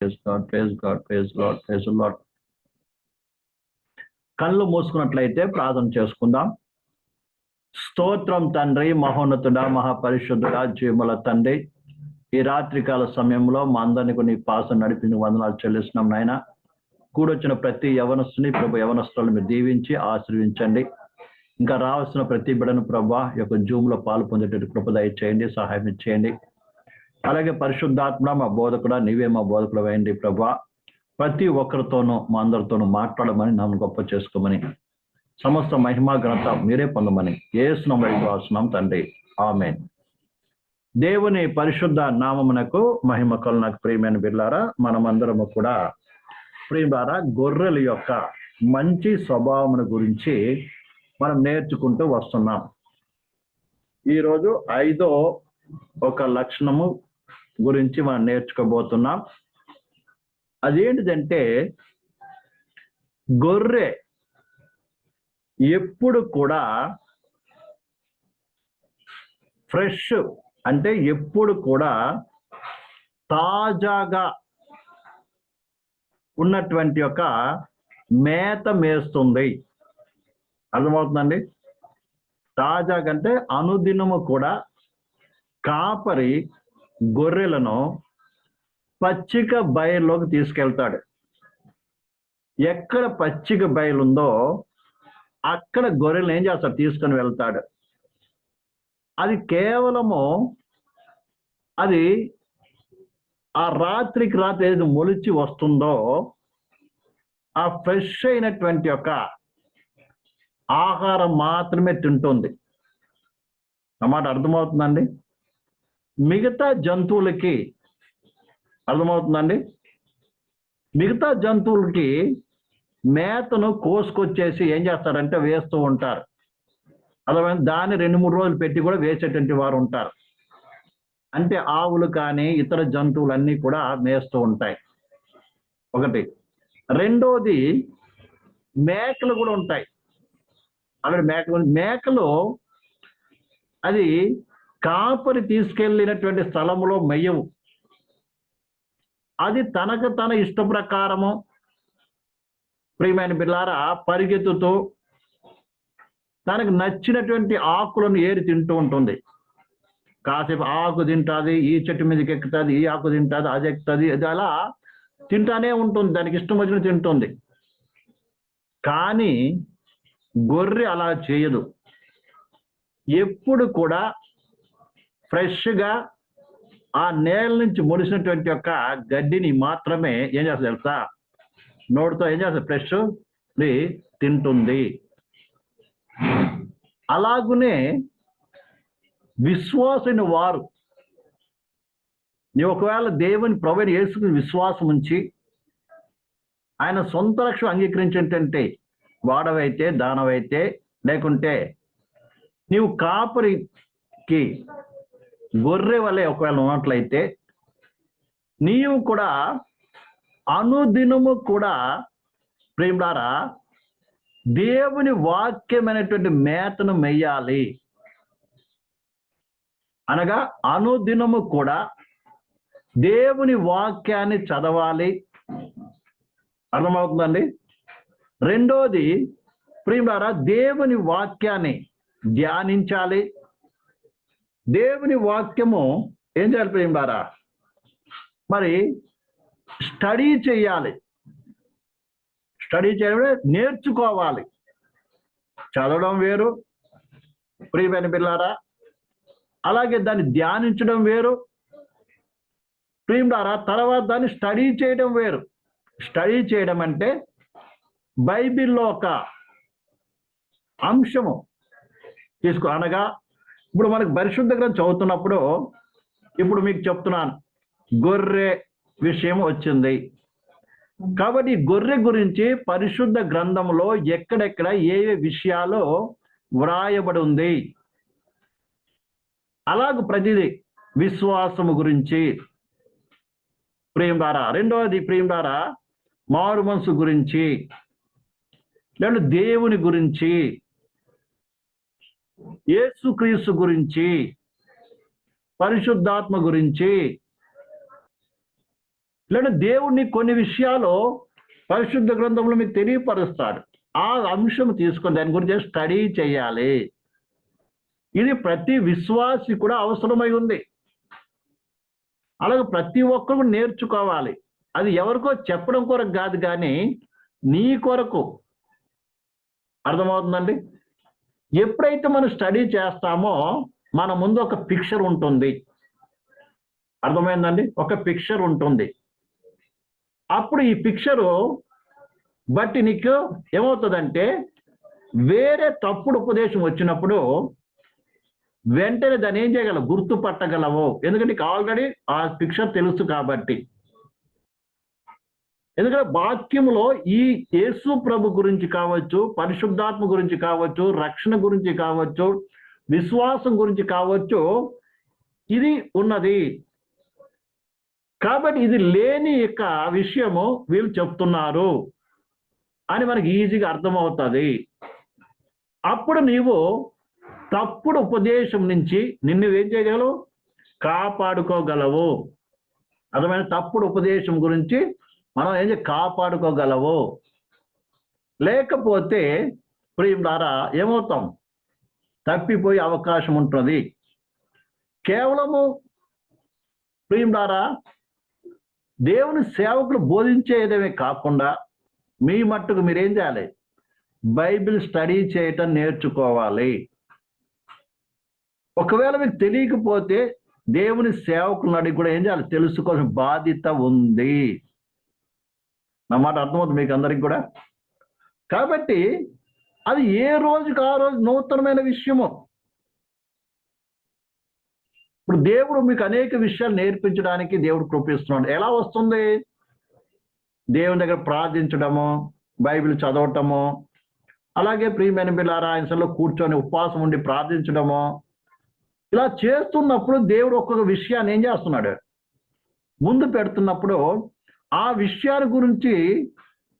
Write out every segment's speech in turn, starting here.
Praise God praise God praise Lord praise Lord కళ్ళు మూసుకున్నట్లయితే ప్రార్థన చేసుకుందాం. స్తోత్రం తండ్రి మహోన్నతుడా మహాపరిశుద్ధుడా జీవుల తండ్రి. ఈ రాత్రికాల సమయంలో మా అందరినీ కొన్ని పాసం నడిపి వందనాలు చెల్లిస్తున్నాం నాయన. కూడొచ్చిన ప్రతి యవనస్తుని ప్రభు యవనస్తులను మీరు దీవించి ఆశీర్వించండి ఇంకా రావాల్సిన ప్రతి బిడను ప్రభా యొక్క యొక్క జూమ్లో పాలు పొందేటట్టు కృపదయ చేయండి సహాయం చేయండి. అలాగే పరిశుద్ధాత్మ మా బోధకుడ నీవే మా బోధకుడు వేయండి ప్రభా. ప్రతి ఒక్కరితోనూ మా అందరితోనూ మాట్లాడమని నన్ను గొప్ప చేసుకోమని సమస్త మహిమా ఘనత మీరే పొందమని ఏసునం వాసనం తండ్రి. ఆమె దేవుని పరిశుద్ధ నామమునకు మహిమ కలునకు ప్రియమైన బిల్లారా మనమందరము కూడా ప్రియమారా గొర్రెల యొక్క మంచి స్వభావమును గురించి మనం నేర్చుకుంటూ వస్తున్నాం. ఈరోజు ఐదో ఒక లక్షణము గురించి మనం నేర్చుకోబోతున్నాం. అదేంటిదంటే గొర్రె ఎప్పుడు కూడా ఫ్రెష్ అంటే ఎప్పుడు కూడా తాజాగా ఉన్నటువంటి యొక్క మేత మేస్తుంది. అర్థమవుతుందండి? తాజాగా అంటే అనుదినము కూడా కాపరి గొర్రెలను పచ్చిక బయలులోకి తీసుకెళ్తాడు. ఎక్కడ పచ్చిక బయలు ఉందో అక్కడ గొర్రెలను ఏం చేస్తాడు? తీసుకొని వెళ్తాడు. అది కేవలము అది ఆ రాత్రికి రాత్రి ఏది మొలిచి వస్తుందో ఆ ఫ్రెష్ అయినటువంటి యొక్క ఆహారం మాత్రమే తింటుంది. అన్నమాట అర్థమవుతుందండి? మిగతా జంతువులకి అర్థమవుతుందండి? మిగతా జంతువులకి మేతను కోసుకొచ్చేసి ఏం చేస్తారంటే వేస్తూ ఉంటారు. అర్థమైంది? దాన్ని రెండు మూడు రోజులు పెట్టి కూడా వేసేటువంటి వారు ఉంటారు. అంటే ఆవులు కానీ ఇతర జంతువులన్నీ కూడా మేస్తూ ఉంటాయి. ఒకటి. రెండోది మేకలు కూడా ఉంటాయి. అక్కడ మేకలు మేకలు అది కాపరి తీసుకెళ్ళినటువంటి స్థలములో మెయ్యవు. అది తనకు తన ఇష్ట ప్రకారము. ప్రియమైన బిల్లారా పరిగెత్తుతూ తనకు నచ్చినటువంటి ఆకులను ఏరి తింటూ ఉంటుంది. కాసేపు ఆకు తింటుంది ఈ చెట్టు మీదకి ఎక్కుతుంది ఈ ఆకు తింటుంది అది ఎక్కుతుంది అది అలా తింటానే ఉంటుంది. దానికి ఇష్టం వచ్చిన తింటుంది. కానీ గొర్రె అలా చేయదు. ఎప్పుడు కూడా ఫ్రెష్గా ఆ నేల నుంచి మొలిసినటువంటి యొక్క గడ్డిని మాత్రమే ఏం చేస్తుంది తెలుసా? నోటితో ఏం చేస్తుంది ఫ్రెష్ తింటుంది. అలాగునే విశ్వాసైన వారు నీ ఒకవేళ దేవుని ప్రొవైడ్ చేసుకుని విశ్వాసం ఉంచి ఆయన సొంత రక్షణ అంగీకరించేటంటే వాడవైతే దానవైతే లేకుంటే నీవు కాపరికి గొర్రె వలె ఒకవేళ ఉన్నట్లయితే నీవు కూడా అనుదినము కూడా ప్రేమడారా దేవుని వాక్యమైనటువంటి మేతను మెయ్యాలి అనగా అనుదినము కూడా దేవుని వాక్యాన్ని చదవాలి. అర్థమవుతుందండి? రెండోది ప్రియులారా దేవుని వాక్యాన్ని ధ్యానించాలి. దేవుని వాక్యము ఏం చేయాలి మరి స్టడీ చేయాలి. స్టడీ చేయడం నేర్చుకోవాలి. చదవడం వేరు. ప్రియమైన పిల్లారా అలాగే దాన్ని ధ్యానించడం వేరు. ప్రియులారా తర్వాత దాన్ని స్టడీ చేయడం వేరు. స్టడీ చేయడం అంటే బైబిల్లో ఒక అంశము తీసుకో అనగా ఇప్పుడు మనకు పరిశుద్ధ గ్రంథం చదువుతున్నప్పుడు ఇప్పుడు మీకు చెప్తున్నాను గొర్రె విషయం వచ్చింది. కాబట్టి గొర్రె గురించి పరిశుద్ధ గ్రంథంలో ఎక్కడెక్కడ ఏ ఏ విషయాలు వ్రాయబడి ఉంది? అలాగ ప్రతిదీ విశ్వాసము గురించి. ప్రేమ ద్వారా రెండవది ప్రేమ ద్వారా మారు మనసు గురించి. లేదు దేవుని గురించి. యేసుక్రీస్తు గురించి పరిశుద్ధాత్మ గురించి లేదా దేవుణ్ణి కొన్ని విషయాలు పరిశుద్ధ గ్రంథంలో మీకు తెలియపరుస్తాడు. ఆ అంశం తీసుకొని దాని గురించి స్టడీ చేయాలి. ఇది ప్రతి విశ్వాసి కూడా అవసరమై ఉంది. అలాగే ప్రతి ఒక్కరు నేర్చుకోవాలి. అది ఎవరికో చెప్పడం కొరకు కాదు కానీ నీ కొరకు. అర్థమవుతుందండి? ఎప్పుడైతే మనం స్టడీ చేస్తామో మన ముందు ఒక పిక్చర్ ఉంటుంది. అర్థమైందండి? ఒక పిక్చర్ ఉంటుంది. అప్పుడు ఈ పిక్చరు బట్టి నీకు ఏమవుతుందంటే వేరే తప్పుడు ఉపదేశం వచ్చినప్పుడు వెంటనే దాన్ని ఏం చేయగలవు? గుర్తుపట్టగలవు. ఎందుకంటే నీకు ఆల్రెడీ ఆ పిక్చర్ తెలుసు కాబట్టి. ఎందుకంటే వాక్యంలో ఈ యేసు ప్రభు గురించి కావచ్చు పరిశుద్ధాత్మ గురించి కావచ్చు రక్షణ గురించి కావచ్చు విశ్వాసం గురించి కావచ్చు ఇది ఉన్నది. కాబట్టి ఇది లేని యొక్క విషయము వీళ్ళు చెప్తున్నారు అని మనకి ఈజీగా అర్థమవుతుంది. అప్పుడు నీవు తప్పుడు ఉపదేశం నుంచి నిన్ను ఏం చేయగలవు? కాపాడుకోగలవు. అర్థమైన తప్పుడు ఉపదేశం గురించి మనం ఏం కాపాడుకోగలవు? లేకపోతే ప్రియం ద్వారా ఏమవుతాం? తప్పిపోయే అవకాశం ఉంటుంది. కేవలము ప్రియం ద్వారా దేవుని సేవకులు బోధించేదేమే కాకుండా మీ మట్టుకు మీరేం చేయాలి? బైబిల్ స్టడీ చేయటం నేర్చుకోవాలి. ఒకవేళ మీకు తెలియకపోతే దేవుని సేవకులను అడిగి కూడా ఏం చేయాలి? తెలుసుకోవాల్సిన బాధ్యత ఉంది. నా మాట అర్థమవుతుంది మీకు అందరికి కూడా? కాబట్టి అది ఏ రోజుకి ఆ రోజు నూతనమైన విషయము? ఇప్పుడు దేవుడు మీకు అనేక విషయాలు నేర్పించడానికి దేవుడు కృపిస్తున్నాడు. ఎలా వస్తుంది? దేవుని దగ్గర ప్రార్థించడము బైబిల్ చదవటము అలాగే ప్రియమైన బిల్లారా ఆయనలో కూర్చొని ఉపవాసం ఉండి ప్రార్థించడము. ఇలా చేస్తున్నప్పుడు దేవుడు ఒక్కొక్క విషయాన్ని ఏం చేస్తున్నాడు? ముందు పెడుతున్నప్పుడు ఆ విషయాల గురించి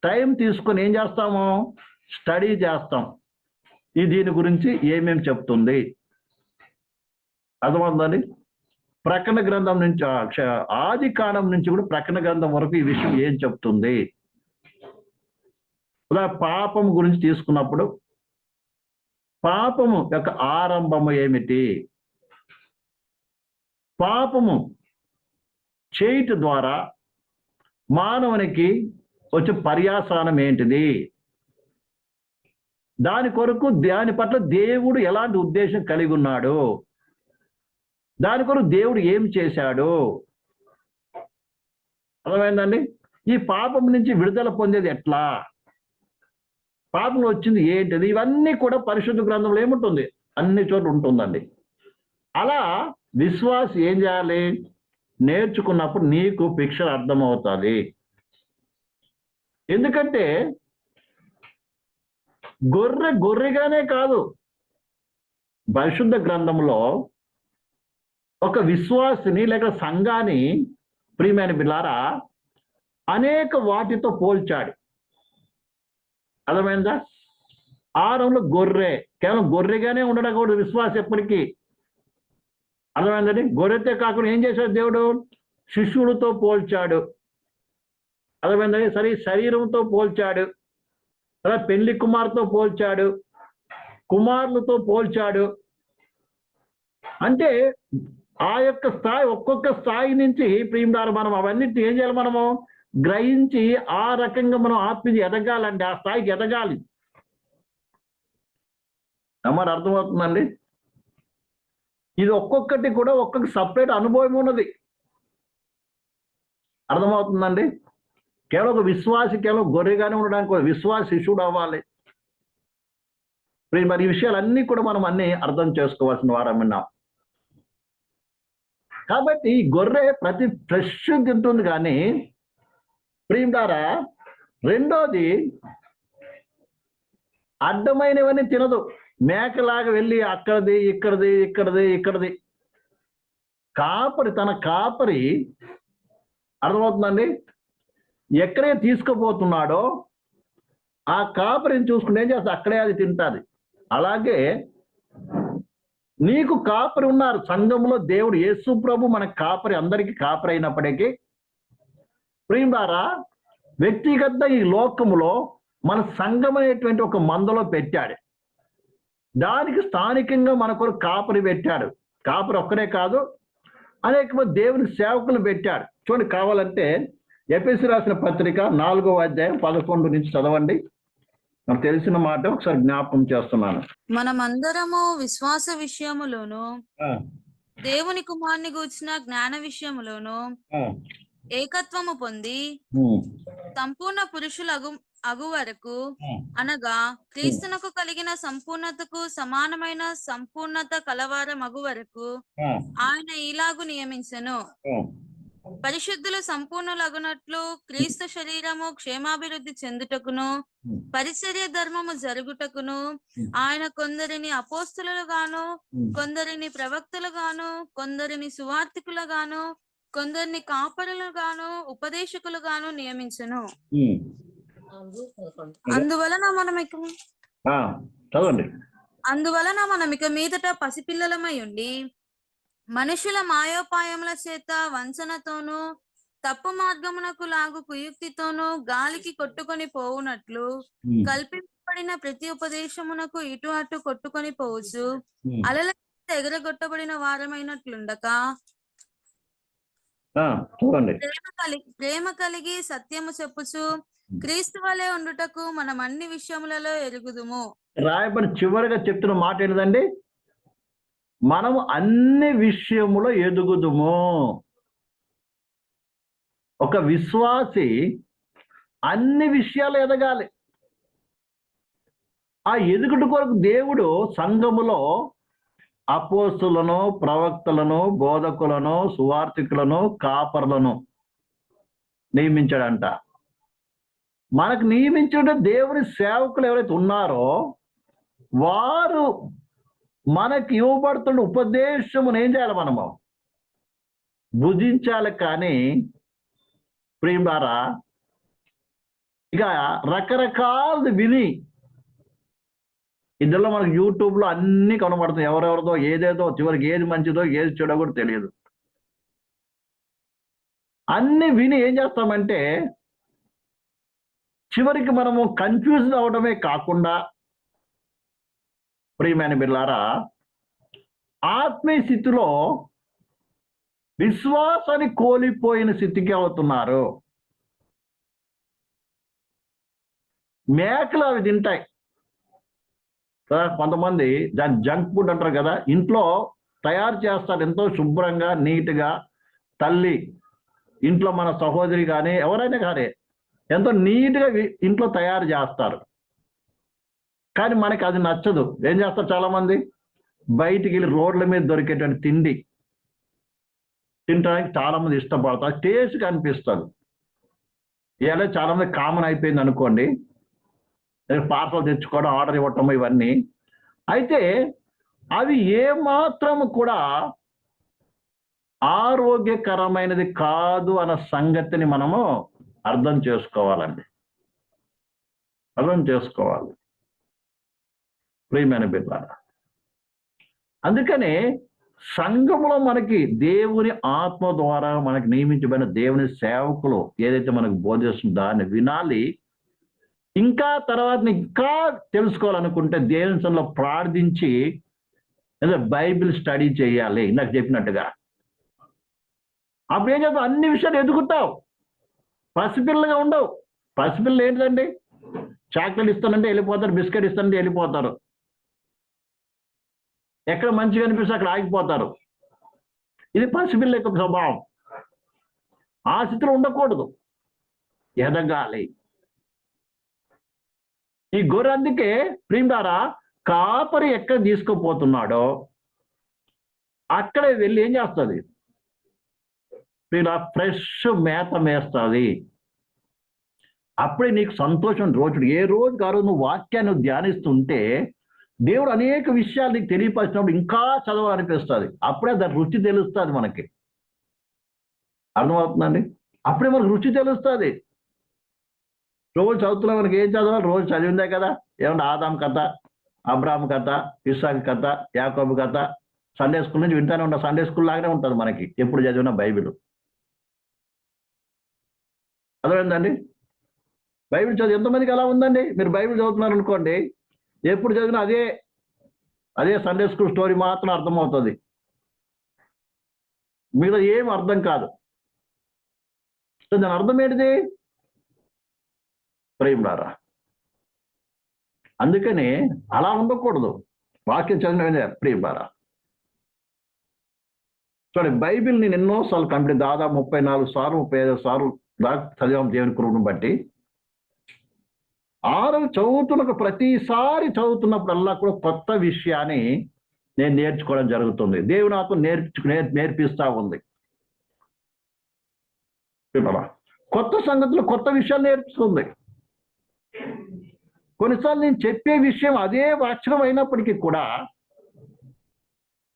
టైం తీసుకొని ఏం చేస్తాము? స్టడీ చేస్తాం. ఈ దీని గురించి ఏమేమి చెప్తుంది? అర్థమవుతుందండి? ప్రకటన గ్రంథం నుంచి ఆది కాలం నుంచి కూడా ప్రకటన గ్రంథం వరకు ఈ విషయం ఏం చెప్తుంది? ఇలా పాపం గురించి తీసుకున్నప్పుడు పాపము యొక్క ఆరంభము ఏమిటి? పాపము చేయుట ద్వారా మానవునికి వచ్చే పర్యాసానం ఏంటిది? దాని కొరకు దాని పట్ల దేవుడు ఎలాంటి ఉద్దేశం కలిగి ఉన్నాడు? దాని కొరకు దేవుడు ఏం చేశాడు? అర్థమైందండి? ఈ పాపం నుంచి విడుదల పొందేది ఎట్లా? పాపం వచ్చింది ఏంటిది? ఇవన్నీ కూడా పరిశుద్ధ గ్రంథంలో ఏముంటుంది? అన్ని చోట్ల ఉంటుందండి. అలా విశ్వాస్ ఏం చేయాలి? నేర్చుకున్నప్పుడు నీకు పిక్చర్ అర్థమవుతుంది. ఎందుకంటే గొర్రె గొర్రెగానే కాదు. పరిశుద్ధ గ్రంథంలో ఒక విశ్వాసిని లేక సంఘాన్ని ప్రియమైన బిలారా అనేక వాటితో పోల్చాడు. అర్థమైందా? ఆరంలో గొర్రె కేవలం గొర్రెగానే ఉండడం కూడా విశ్వాసం ఎప్పటికీ అర్థమైందండి గొర్రెతే కాకుండా ఏం చేశాడు దేవుడు? శిష్యుడితో పోల్చాడు. అర్థమైందండి సరే శరీరంతో పోల్చాడు. తర్వాత పెళ్ళి కుమార్తో పోల్చాడు. కుమారులతో పోల్చాడు. అంటే ఆ యొక్క స్థాయి ఒక్కొక్క స్థాయి నుంచి ప్రియుడారు మనం అవన్నిటిని ఏం చేయాలి మనము? గ్రహించి ఆ రకంగా మనం ఆత్మీయ ఎదగాలండి. ఆ స్థాయికి ఎదగాలి. అమ్మారు అర్థమవుతుందండి ఇది ఒక్కొక్కటి కూడా ఒక్కొక్క సపరేట్ అనుభవం ఉన్నది. అర్థమవుతుందండి? కేవలం ఒక విశ్వాసి కేవలం గొర్రెగానే ఉండడానికి విశ్వాస శిష్యుడు అవ్వాలి. మరి ఈ విషయాలన్నీ కూడా మనం అన్ని అర్థం చేసుకోవాల్సిన వారం విన్నాం. కాబట్టి ఈ గొర్రె ప్రతి ఫ్రెష్ తింటుంది కానీ ప్రియం ద్వారా రెండోది అడ్డమైనవన్నీ తినదు. మేకలాగా వెళ్ళి అక్కడది ఇక్కడది ఇక్కడది ఇక్కడది. కాపరి తన కాపరి అర్థమవుతుందండి? ఎక్కడే తీసుకుపోతున్నాడో ఆ కాపరిని చూసుకుంటే ఏం చేస్తా అక్కడే అది తింటాది. అలాగే నీకు కాపరి ఉన్నారు. సంఘంలో దేవుడు యేసు ప్రభు మన కాపరి అందరికీ కాపరి అయినప్పటికీ. ప్రియులారా వ్యక్తిగత ఈ లోకములో మన సంఘం అనేటువంటి ఒక మందలో పెట్టాడు. దానికి స్థానికంగా మన కొరకు కాపరి పెట్టాడు. కాపరి ఒక్కడే కాదు అనేక మంది దేవుని సేవకులు పెట్టాడు చూడండి కావాలంటే ఎపిసి రాసిన పత్రిక నాలుగో అధ్యాయం పదకొండు నుంచి చదవండి. నాకు తెలిసిన మాట ఒకసారి జ్ఞాపకం చేస్తున్నాను. మనమందరము విశ్వాస విషయములోను దేవుని కుమారుని గూర్చిన జ్ఞాన విషయములోను ఏకత్వము పొంది సంపూర్ణ పురుషులు అగు అగు వరకు అనగా క్రీస్తునకు కలిగిన సంపూర్ణతకు సమానమైన సంపూర్ణత కలవార మగు వరకు ఆయన ఇలాగు నియమించెను. పరిశుద్ధులు సంపూర్ణులగునట్లు క్రీస్తు శరీరము క్షేమాభివృద్ధి చెందుటకును పరిచర్య ధర్మము జరుగుటకును ఆయన కొందరిని అపోస్తులుగాను కొందరిని ప్రవక్తలుగాను కొందరిని సువార్థికులుగాను కొందరిని కాపరులుగాను ఉపదేశకులుగాను నియమించును. అందువలన మనం ఇక ఆ, చదవండి. అందువలన మనం ఇక మీదట పసిపిల్లలమై ఉండి మనుషుల మాయోపాయముల చేత వంచనతోనూ తప్పు మార్గమునకు లాగు కుయుక్తితోనూ గాలికి కొట్టుకొని పోవునట్లు కల్పింపబడిన ప్రతి ఉపదేశమునకు ఇటు అటు కొట్టుకొని పోవచ్చు. అలల ఎగరగొట్టబడిన వారమైనట్లుండక చూడండి ప్రేమ కలిగి ప్రేమ కలిగి సత్యము చెప్పుచు క్రీస్తు వలె ఉండుటకు మనం అన్ని విషయములలో ఎరుగుదుము. రాయబడి చివరిగా చెప్తున్న మాట ఏంటండి మనము అన్ని విషయములో ఎదుగుదుము. ఒక విశ్వాసి అన్ని విషయాలు ఎదగాలి. ఆ ఎదుగుట కొరకు దేవుడు సంఘములో అపోస్తులను ప్రవక్తలను బోధకులను సువార్థికులను కాపర్లను నియమించాడంట. మనకు నియమించిన దేవుని సేవకులు ఎవరైతే ఉన్నారో వారు మనకి ఇవ్వబడుతున్న ఉపదేశమును ఏం చేయాలి మనము? భుజించాలి కానీ ప్రేమారా ఇక రకరకాలు విని ఇందులో మనకు యూట్యూబ్లో అన్ని కనబడుతాయి ఎవరెవరిదో ఏదేదో చివరికి ఏది మంచిదో ఏది చెడో కూడా తెలియదు. అన్ని విని ఏం చేస్తామంటే చివరికి మనము కన్ఫ్యూజ్ అవడమే కాకుండా ప్రియమైన బిల్లారా ఆత్మీయ స్థితిలో విశ్వాసాన్ని కోల్పోయిన స్థితికి అవుతున్నారు. మేకలు అవి తింటాయి. కొంతమంది దాని జంక్ ఫుడ్ అంటారు కదా ఇంట్లో తయారు చేస్తారు ఎంతో శుభ్రంగా నీట్గా. తల్లి ఇంట్లో మన సహోదరి కానీ ఎవరైనా కానీ ఎంతో నీట్గా ఇంట్లో తయారు చేస్తారు. కానీ మనకి అది నచ్చదు. ఏం చేస్తారు చాలామంది? బయటికి వెళ్ళి రోడ్ల మీద దొరికేటువంటి తిండి. తినడానికి చాలామంది ఇష్టపడతారు. టేస్ట్ కనిపిస్తుంది ఇలా చాలా మంది కామన్ అయిపోయింది అనుకోండి. పార్సల్ తెచ్చుకోవడం ఆర్డర్ ఇవ్వటం ఇవన్నీ. అయితే అవి ఏ మాత్రం కూడా ఆరోగ్యకరమైనది కాదు అన్న సంగతిని మనము అర్థం చేసుకోవాలండి. అర్థం చేసుకోవాలి. ప్రియమైన బిడ్డ అందుకనే సంఘములో మనకి దేవుని ఆత్మ ద్వారా మనకి నియమించబడిన దేవుని సేవకులు ఏదైతే మనకు బోధిస్తుందో దాన్ని వినాలి. ఇంకా తర్వాత ఇంకా తెలుసుకోవాలనుకుంటే దేవుని ప్రార్థించి లేదా బైబిల్ స్టడీ చేయాలి. ఇందాక చెప్పినట్టుగా. అప్పుడు ఏం చేస్తావు? అన్ని విషయాలు ఎదుగుతావు. పసిపిల్లగా ఉండవు. పసిపిల్లలు ఏంటండి చాక్లెట్ ఇస్తానంటే వెళ్ళిపోతారు బిస్కెట్ ఇస్తానంటే వెళ్ళిపోతారు. ఎక్కడ మంచిగా అనిపిస్తే అక్కడ ఆగిపోతారు. ఇది పసిపిల్ల యొక్క స్వభావం. ఆ స్థితిలో ఉండకూడదు. ఎదగాలి. ఈ గొర్రె అందుకే ప్రియుడారా కాపరి ఎక్కడ తీసుకుపోతున్నాడో అక్కడే వెళ్ళి ఏం చేస్తుంది? ఇలా ఫ్రెష్ మేత మేస్తుంది. అప్పుడే నీకు సంతోషం రోజుడు. ఏ రోజు ఆ నువ్వు వాక్యాన్ని ధ్యానిస్తుంటే దేవుడు అనేక విషయాలు నీకు తెలియపరిచినప్పుడు ఇంకా చదవాలనిపిస్తుంది. అప్పుడే దాని రుచి తెలుస్తుంది మనకి. అర్థమవుతుందండి అప్పుడే మనకు రుచి తెలుస్తుంది. రోజు చదువుతున్నా మనకి ఏం చదవాలి? రోజు చదివిందే కదా. ఏమన్నా ఆదాం కథ అబ్రాహం కథ ఇస్సాక్ కథ యాకోబు కథ సండే స్కూల్ నుంచి వింటానే ఉంటాం. సండే స్కూల్ లాగానే ఉంటుంది మనకి. ఎప్పుడు చదివిన బైబిల్. అర్థమైందండి? బైబిల్ చదివి ఎంతమందికి అలా ఉందండి? మీరు బైబిల్ చదువుతున్నారు అనుకోండి ఎప్పుడు చదివినా అదే అదే సండే స్కూల్ స్టోరీ మాత్రం అర్థమవుతుంది. మిగతా ఏం అర్థం కాదు. సో దాని అర్థం ఏంటిది? ప్రేమడారా అందుకని అలా ఉండకూడదు. వాక్యం చదివిన ప్రేమడారా చూడండి బైబిల్ నేను ఎన్నోసార్లు కంప్లీట్ దాదాపు ముప్పై నాలుగు సార్లు ముప్పై ఐదు సార్లు చదివాం దేవుని కృపను బట్టి. ఆరు చదువుతున్న ప్రతిసారి చదువుతున్నప్పుడల్లా కూడా కొత్త విషయాన్ని నేను నేర్చుకోవడం జరుగుతుంది. దేవుడు నాకు నేర్చు నేర్పిస్తా ఉంది. కొత్త సంగతులు కొత్త విషయాలు నేర్పిస్తుంది. కొన్నిసార్లు నేను చెప్పే విషయం అదే వచనం అయినప్పటికీ కూడా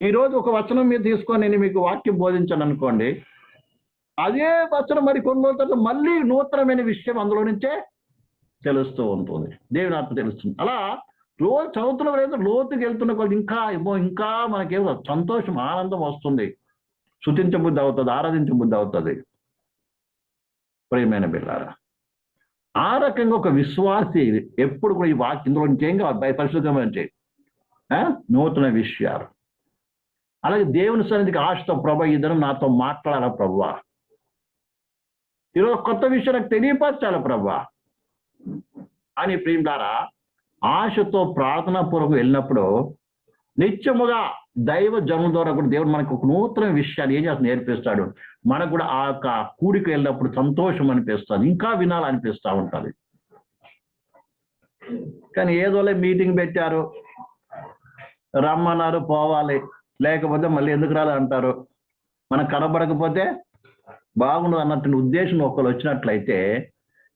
ఈరోజు ఒక వచనం మీద తీసుకొని నేను మీకు వాక్యం బోధించాను అనుకోండి. అదే వచనం మరి కొన్ని రోజుల మళ్ళీ నూతనమైన విషయం అందులో నుంచే తెలుస్తూ ఉంటుంది. దేవుని ఆత్మ తెలుస్తుంది. అలా రోజు చదువుతున్న ఏదో లోతుకి వెళ్తున్న కొద్ది ఇంకా ఏమో ఇంకా మనకేమో సంతోషం ఆనందం వస్తుంది. శుతించబుద్ధి అవుతుంది ఆరాధించబుద్ధి అవుతుంది. ప్రియమైన బిళ్ళారా ఆ రకంగా ఒక విశ్వాసి ఎప్పుడు కూడా ఈ వాక్యం ఇందులో ఇంకేం కావాలి? పరిశుద్ధమైన నూతన విషయాలు. అలాగే దేవుని సన్నిధికి ఆశతో ప్రభా ఇద్దరు నాతో మాట్లాడాలా ప్రభా? ఈరోజు కొత్త విషయం నాకు తెలియపరచాలి ప్రభా. అని ప్రియులారా ఆశతో ప్రార్థనా పూర్వకం వెళ్ళినప్పుడు నిత్యముగా దైవ జన్మ ద్వారా కూడా దేవుడు మనకు ఒక నూతన విషయాలు ఏం చేస్తా నేర్పిస్తాడు. మనకు కూడా ఆ యొక్క కూడికి వెళ్ళినప్పుడు సంతోషం అనిపిస్తుంది ఇంకా వినాలనిపిస్తూ ఉంటుంది. కానీ ఏదోలే మీటింగ్ పెట్టారు రమ్మన్నారు పోవాలి లేకపోతే మళ్ళీ ఎందుకు రాలే అంటారు. మనకు కనబడకపోతే బాగుండదు అన్నటువంటి ఉద్దేశం ఒకరు వచ్చినట్లయితే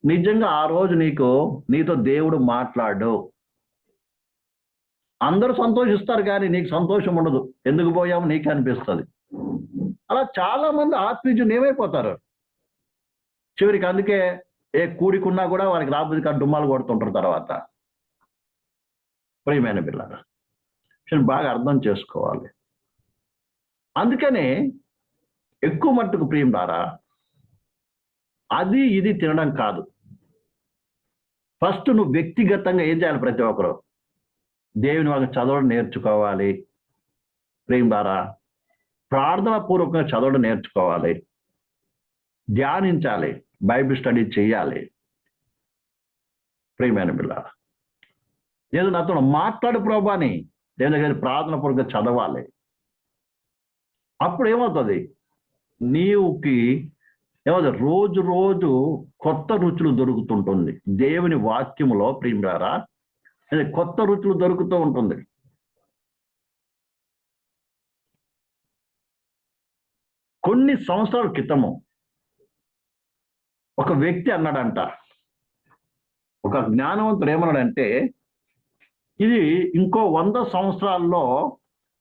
నిజంగా ఆ రోజు నీకు నీతో దేవుడు మాట్లాడు. అందరూ సంతోషిస్తారు కానీ నీకు సంతోషం ఉండదు. ఎందుకు పోయాము నీకు అనిపిస్తుంది. అలా చాలా మంది ఆత్మీయులు ఏమైపోతారు? చివరికి అందుకే ఏ కూడికున్నా కూడా వారికి రాబోది కానీ డుమ్మాలు కొడుతుంటారు తర్వాత. ప్రియమైన పిల్లలు బాగా అర్థం చేసుకోవాలి. అందుకనే ఎక్కువ మట్టుకు ప్రియం రారా? అది ఇది తినడం కాదు. ఫస్ట్ నువ్వు వ్యక్తిగతంగా ఏం చేయాలి ప్రతి ఒక్కరు? దేవుని వాళ్ళకి చదవడం నేర్చుకోవాలి. ప్రేమ ద్వారా ప్రార్థన పూర్వకంగా చదవడం నేర్చుకోవాలి. ధ్యానించాలి. బైబిల్ స్టడీ చేయాలి. ప్రేమైన బిళ్ళ లేదు నాతో మాట్లాడు ప్రభాని. దేవుని దగ్గర ప్రార్థన పూర్వకంగా చదవాలి. అప్పుడు ఏమవుతుంది? నీవుకి ఏమో రోజు రోజు కొత్త రుచులు దొరుకుతుంటుంది. దేవుని వాక్యములో ప్రియురారా అది కొత్త రుచులు దొరుకుతూ ఉంటుంది. కొన్ని సంవత్సరాల క్రితము ఒక వ్యక్తి అన్నాడంట. ఒక జ్ఞానవంతుడు ఏమన్నాడంటే ఇది ఇంకో వంద సంవత్సరాల్లో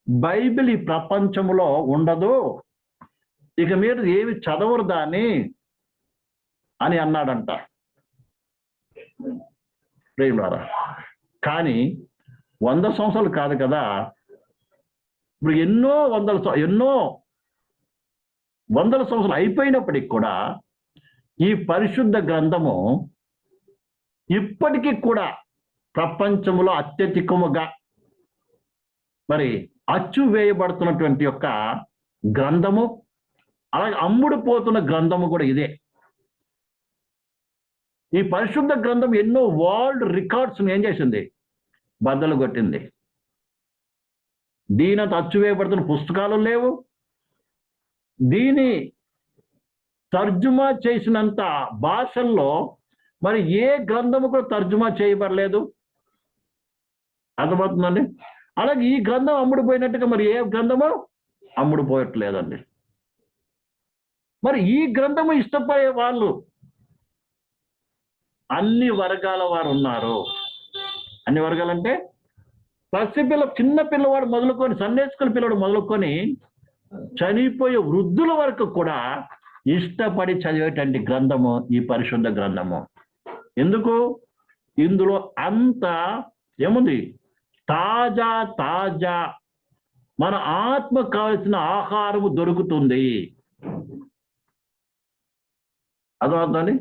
బైబిల్ ఈ ప్రపంచంలో ఉండదు. ఇక మీరు ఏమి చదవరు దాన్ని అని అన్నాడంట. ప్రేమారా కానీ వంద సంవత్సరాలు కాదు కదా. ఇప్పుడు ఎన్నో వందల ఎన్నో వందల సంవత్సరాలు అయిపోయినప్పటికి కూడా ఈ పరిశుద్ధ గ్రంథము ఇప్పటికీ కూడా ప్రపంచంలో అత్యధికముగా మరి అచ్చు వేయబడుతున్నటువంటి యొక్క గ్రంథము అలాగే అమ్ముడు పోతున్న గ్రంథము కూడా ఇదే. ఈ పరిశుద్ధ గ్రంథం ఎన్నో వరల్డ్ రికార్డ్స్ ఏం చేసింది? బద్దలు కొట్టింది. దీని తచ్చువేయబడుతున్న పుస్తకాలు లేవు. దీని తర్జుమా చేసినంత భాషల్లో మరి ఏ గ్రంథము కూడా తర్జుమా చేయబడలేదు. అర్థమవుతుందండి? అలాగే ఈ గ్రంథం అమ్ముడుపోయినట్టుగా మరి ఏ గ్రంథము? అమ్ముడుపోయట్లేదండి మరి ఈ గ్రంథము ఇష్టపడే వాళ్ళు అన్ని వర్గాల వారు ఉన్నారు. అన్ని వర్గాలంటే పసిపిల్ల చిన్న పిల్లవాడు మొదలుకొని సండే పిల్లవాడు మొదలుకొని చనిపోయే వృద్ధుల వరకు కూడా ఇష్టపడి చదివేటువంటి గ్రంథము ఈ పరిశుద్ధ గ్రంథము. ఎందుకు? ఇందులో అంత ఏముంది? తాజా తాజా మన ఆత్మ కావలసిన ఆహారము దొరుకుతుంది. అర్థమవుతుంది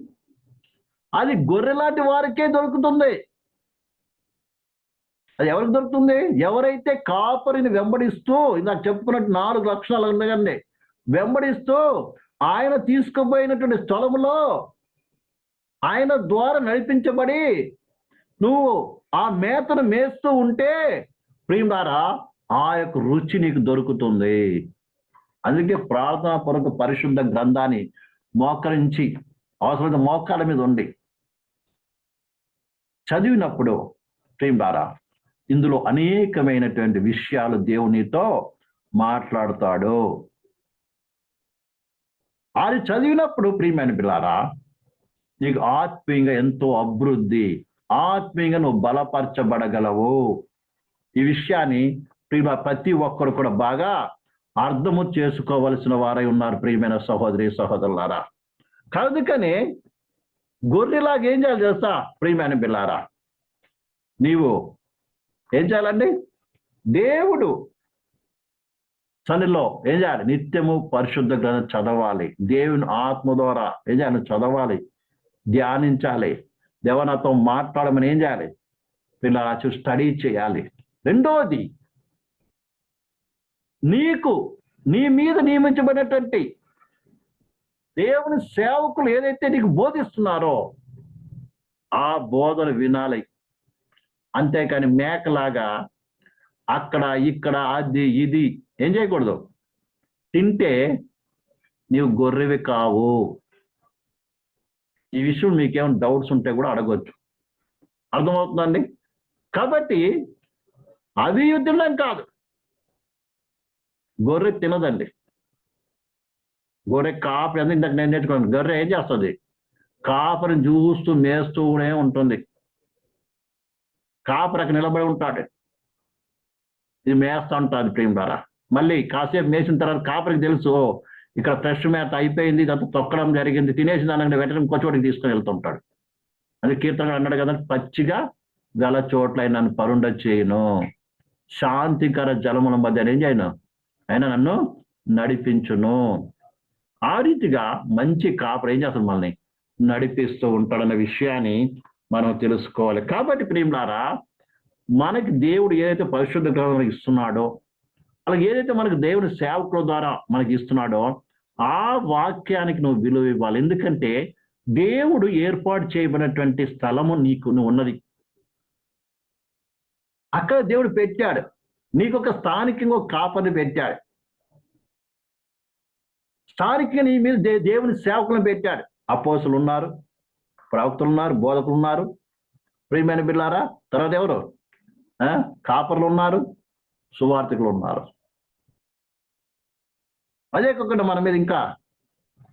అది గొర్రెలాంటి వారికే దొరుకుతుంది. అది ఎవరికి దొరుకుతుంది? ఎవరైతే కాపరిని వెంబడిస్తూ ఇందాక చెప్పుకున్నట్టు నాలుగు లక్షణాలు ఉన్నాయండి వెంబడిస్తూ ఆయన తీసుకుపోయినటువంటి స్థలములో ఆయన ద్వారా నడిపించబడి నువ్వు ఆ మేతను మేస్తూ ఉంటే ప్రియుడారా ఆ యొక్క రుచి నీకు దొరుకుతుంది. అందుకే ప్రార్థనా పొరకు పరిశుద్ధ గ్రంథాన్ని మోకరించి అవసరమైన మోకాల మీద ఉండి. చదివినప్పుడు ప్రియులారా ఇందులో అనేకమైనటువంటి విషయాలు దేవునితో మాట్లాడతాడు. అది చదివినప్పుడు ప్రియమైన పిల్లారా నీకు ఆత్మీయంగా ఎంతో అభివృద్ధి ఆత్మీయంగా నువ్వు బలపరచబడగలవు. ఈ విషయాన్ని ప్రియ ప్రతి ఒక్కరు కూడా బాగా అర్థము చేసుకోవలసిన వారై ఉన్నారు ప్రియమైన సహోదరి సహోదరులారా. అందుకని గొర్రెలాగా ఏం చేయాలి చేస్తా ప్రియమైన పిల్లారా నీవు ఏం చేయాలండి? దేవుడు సన్నిలో ఏం చేయాలి? నిత్యము పరిశుద్ధ గ్రంథం చదవాలి. దేవుని ఆత్మ ద్వారా ఏం చేయాలి? చదవాలి. ధ్యానించాలి. దేవనాతో మాట్లాడమని ఏం చేయాలి? పిల్లల స్టడీ చేయాలి. రెండోది నీకు నీ మీద నియమించబడినటువంటి దేవుని సేవకులు ఏదైతే నీకు బోధిస్తున్నారో ఆ బోధన వినాలి. అంతేకాని మేకలాగా అక్కడ ఇక్కడ అది ఇది ఏం చేయకూడదు. తింటే నీవు గొర్రెవి కావు. ఈ విషయం మీకేమైనా డౌట్స్ ఉంటే కూడా అడగొచ్చు. అర్థమవుతుందండి? కాబట్టి అవి కాదు. గొర్రె తినదండి. గొర్రె కాపరి అంటే ఇంతకు నేను నేర్చుకున్నాను. గొర్రె ఏం చేస్తుంది? కాపరిని చూస్తూ మేస్తూనే ఉంటుంది. కాపరికి నిలబడి ఉంటాడు. ఇది మేస్తా ఉంటుంది ప్రేమ ద్వారా మళ్ళీ కాసేపు మేసిన తర్వాత కాపరికి తెలుసు ఇక్కడ ఫ్రెష్ మేత అయిపోయింది ఇదంతా తొక్కడం జరిగింది తినేసి దాని వెంటనే ఇంకో చోటికి తీసుకొని వెళ్తుంటాడు. అది కీర్తన అన్నాడు కదా పచ్చిగా గల చోట్ల నన్ను పరుండ చేయను. శాంతికర జలముల మధ్య ఏం చేయను? ఆయన నన్ను నడిపించును. ఆ రీతిగా మంచి కాపర్ ఏం చేస్తాడు మనల్ని? నడిపిస్తూ ఉంటాడన్న విషయాన్ని మనం తెలుసుకోవాలి. కాబట్టి ప్రియులారా మనకి దేవుడు ఏదైతే పరిశుద్ధ గ్రంథం ఇస్తున్నాడో అలాగే ఏదైతే మనకు దేవుని సేవకుల ద్వారా మనకి ఇస్తున్నాడో ఆ వాక్యానికి నువ్వు విలువ ఇవ్వాలి. ఎందుకంటే దేవుడు ఏర్పాటు చేయబడినటువంటి స్థలము నీకు నువ్వు ఉన్నది. అక్కడ దేవుడు పెట్టాడు. నీకు ఒక స్థానికంగా ఒక కాపరిని పెట్టాడు. స్థానికంగా నీ మీద దే- దేవుని సేవకులను పెట్టాడు. అపోసులు ఉన్నారు ప్రవక్తలు ఉన్నారు బోధకులు ఉన్నారు. ప్రియమైన బిడ్డారా తర్వాత ఎవరు? ఆ? కాపర్లు ఉన్నారు సువార్థికులు ఉన్నారు. అదే కాకుండా మన మీద ఇంకా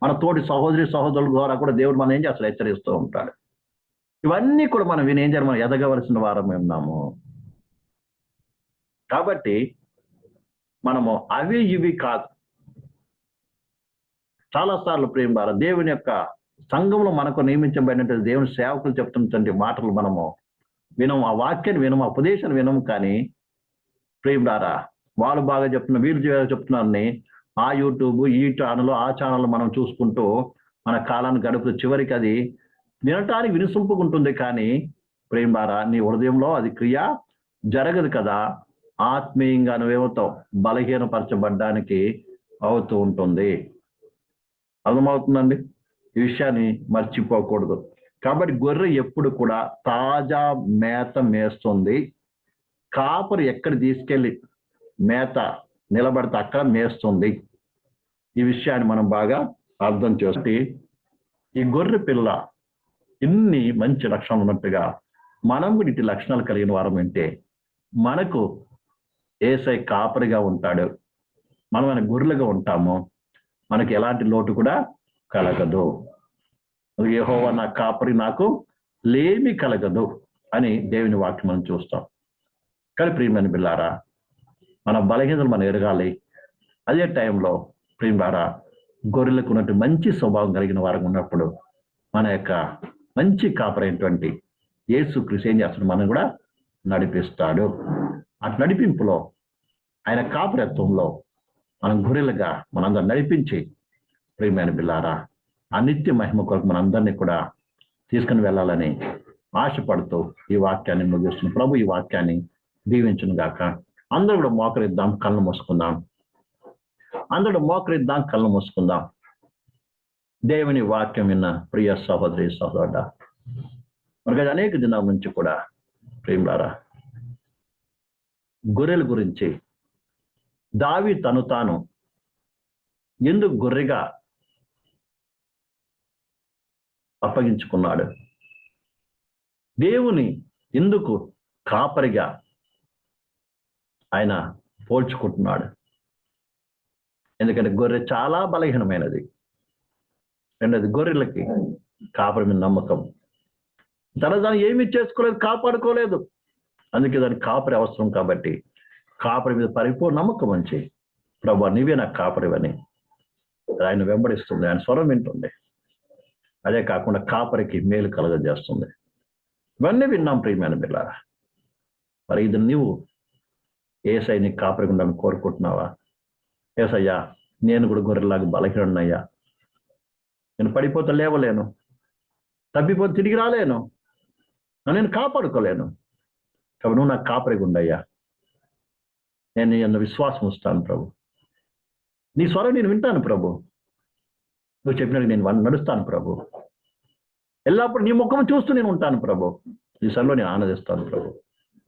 మన తోటి సహోదరి సహోదరుల ద్వారా కూడా దేవుడు మనం ఏం చేస్తాడు? హెచ్చరిస్తూ ఉంటాడు. ఇవన్నీ కూడా మనం విని ఏం చేయాలి? మనం ఎదగవలసిన వారం ఉన్నాము. కాబట్టి మనము అవి ఇవి కాదు. చాలా సార్లు ప్రేమ భార దేవుని యొక్క సంఘంలో మనకు నియమించబడినటువంటి దేవుని సేవకులు చెప్తున్నటువంటి మాటలు మనము వినము ఆ వాక్యాన్ని వినము ఆ ఉపదేశాన్ని వినము కానీ ప్రేమ ద్వారా వాళ్ళు బాగా చెప్తున్న వీళ్ళు చెప్తున్నారని ఆ యూట్యూబ్ ఈ ఛానల్ ఆ ఛానల్ మనం చూసుకుంటూ మన కాలాన్ని గడుపుతూ చివరికి అది వినటానికి వినిసొంపుకుంటుంది కానీ ప్రేమ ద్వారా నీ హృదయంలో అది క్రియ జరగదు కదా. ఆత్మీయంగా నువ్వేమవుతావు? బలహీనపరచబడ్డానికి అవుతూ ఉంటుంది. అర్థమవుతుందండి? ఈ విషయాన్ని మర్చిపోకూడదు. కాబట్టి గొర్రె ఎప్పుడు కూడా తాజా మేత మేస్తుంది. కాపరు ఎక్కడ తీసుకెళ్ళి మేత నిలబడితే అక్కడ మేస్తుంది. ఈ విషయాన్ని మనం బాగా అర్థం చేస్తే ఈ గొర్రె పిల్ల ఇన్ని మంచి లక్షణాలు ఉన్నట్టుగా మనం కూడా ఇటు లక్షణాలు కలిగిన వారం అంటే మనకు ఏసై కాపరిగా ఉంటాడు. మనం ఆయన గొర్రెలుగా ఉంటాము. మనకి ఎలాంటి లోటు కూడా కలగదు. యెహోవా నా కాపరి నాకు లేమి కలగదు అని దేవుని వాక్యం మనం చూస్తాం. కానీ ప్రియమైన బిల్లారా మన బలహీనతలు మనం ఎరగాలి. అదే టైంలో ప్రియులారా గొర్రెలకు ఉన్నట్టు మంచి స్వభావం కలిగిన వారికి ఉన్నప్పుడు మన యొక్క మంచి కాపరైనటువంటి యేసు కృషి ఏం చేస్తాడు? మనం కూడా నడిపిస్తాడు. అటు నడిపింపులో. ఆయన కాపురత్వంలో మనం గొర్రెలుగా మనందరం నడిపించి ప్రియమైన బిల్లారా ఆ నిత్య మహిమ కొరకు మనందరినీ కూడా తీసుకుని వెళ్ళాలని ఆశపడుతూ ఈ వాక్యాన్ని ముగిస్తున్న ప్రభు ఈ వాక్యాన్ని దీవించును గాక. అందరూ కూడా మోకరిద్దాం కళ్ళు మూసుకుందాం. అందరూ మోకరిద్దాం కళ్ళు మూసుకుందాం. దేవుని వాక్యం విన్న ప్రియ సహోదరి సహోదరుడ మనకి అనేక దినాల నుంచి కూడా ప్రేమలారా గొర్రెల గురించి. దావి తను తాను ఎందుకు గొర్రెగా అప్పగించుకున్నాడు? దేవుని ఎందుకు కాపరిగా ఆయన పోల్చుకుంటున్నాడు? ఎందుకంటే గొర్రె చాలా బలహీనమైనది. రెండోది గొర్రెలకి కాపరి మీద నమ్మకం. తన దాన్ని ఏమీ చేసుకోలేదు కాపాడుకోలేదు. అందుకే దానికి కాపరి అవసరం కాబట్టి కాపరి మీద పరిపూర్ణ నమ్మకం ఉంచి ప్రభు నీవే నాకు కాపరివని ఆయన వెంబడిస్తుంది ఆయన స్వరం వింటుంది. అదే కాకుండా కాపరికి మేలు కలగజేస్తుంది. ఇవన్నీ విన్నాం ప్రియమైన బిల్లారా మరి ఇది నువ్వు ఏసై నీకు కాపరి ఉండాలని కోరుకుంటున్నావా? ఏసయ్యా నేను కూడా గొర్రెలాగా బలహీనయ్యా నేను పడిపోతే లేవలేను. తప్పిపోతే తిరిగి రాలేను. నేను కాపాడుకోలేను. కాబట్టి నువ్వు నాకు కాపరికి ఉండయ్యా నేను నీ అన్న విశ్వాసం వస్తాను ప్రభు. నీ స్వరం నేను వింటాను ప్రభు. నువ్వు చెప్పినట్టు నేను వన్- నడుస్తాను ప్రభు. ఎల్లప్పుడు నీ ముఖం చూస్తూ నేను ఉంటాను ప్రభు. నీ సరిలో నేను ఆనందిస్తాను ప్రభు.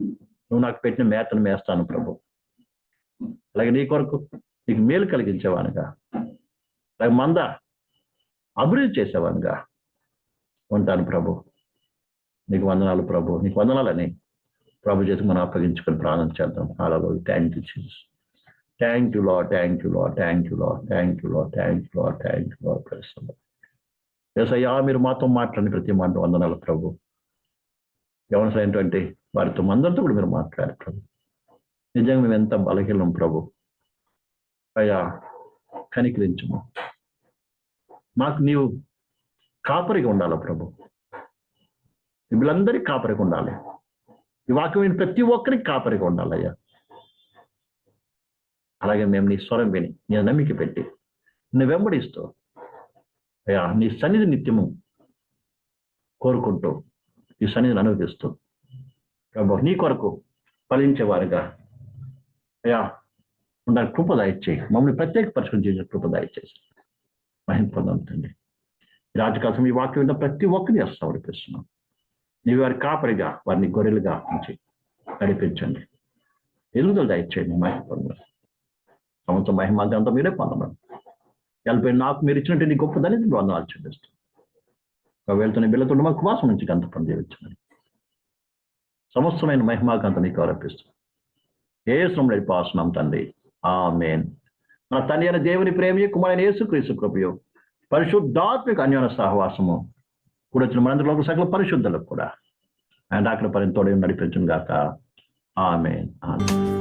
నువ్వు నాకు పెట్టిన మేతను మేస్తాను ప్రభు. అలాగే నీ కొరకు నీకు మేలు కలిగించేవానుగా. అలాగే మంద అభివృద్ధి చేసేవానుగా. ఉంటాను ప్రభు. నీకు వందనాలు ప్రభు. నీకు వందనాలని ప్రభు చేత మనం అప్పగించుకొని ప్రాణం చేద్దాం. అలాగో thank you Jesus thank you Lord thank you Lord thank you Lord thank you Lord thank you Lord thank you Lord ప్రస్తుతం అయ్యా మీరు మాతో మాట్లాడిన ప్రతి మాట వందనాలు ప్రభు. ఎవరైనటువంటి వారితో అందరితో కూడా మీరు మాట్లాడారు ప్రభు. నిజంగా మేము ఎంత బలహీనం ప్రభు. అయ్యా కనికరించము. మాకు నీవు కాపరిగా ఉండాలి ప్రభు? వీళ్ళందరికీ కాపరిగా ఉండాలి. ఈ వాక్యం విని ప్రతి ఒక్కరికి కాపరిగా ఉండాలయ్యా. అలాగే మేము నీ స్వరం విని నీ నమ్మిక పెట్టి నువ్వు వెంబడిస్తూ అయ్యా నీ సన్నిధి నిత్యము కోరుకుంటూ ఈ సన్నిధిని అనుభవిస్తూ నీ కొరకు ఫలించేవారుగా అయ్యా ఉండాలి కృప దాయిచ్చేయి మమ్మల్ని ప్రత్యేక పరిశ్రమ చేసిన కృప దాయిచ్చేసి మహిం పొందాం రాజకాసం ఈ ఈ వాక్యం ప్రతి ఒక్కరిని వస్తాం అనిపిస్తున్నాం నీవు వారి కాపరిగా వారిని గొర్రెలుగా ఉంచి నడిపించండి. ఎదుగుదల దయచేయండి మహిమ సంవత్సరం మహిమ అంతా మీరే పొందమని. వెళ్ళిపోయి నాకు మీరు ఇచ్చినట్టు నీ గొప్ప దాన్ని వందనాలు చూపిస్తాం వెళ్తున్న బిళ్ళతో మాకు కుమాసం నుంచి గంత పని చేయవచ్చని సమస్తమైన మహిమాకాంత నీకు ఆరోపిస్తాం. ఏ శ్రమలో నడిపాసనం తండ్రి. ఆ మేన్ మన తండ్రి అయిన దేవుని ప్రేమి కుమారైన యేసుక్రీస్తు కృపయో. పరిశుద్ధాత్మిక అన్యోన సహవాసము. కూడా వచ్చిన మనందరిలో సకల పరిశుద్ధులకు కూడా. ఆయన అక్కడ పని తోడే నడిపించును ఆమె ఆమె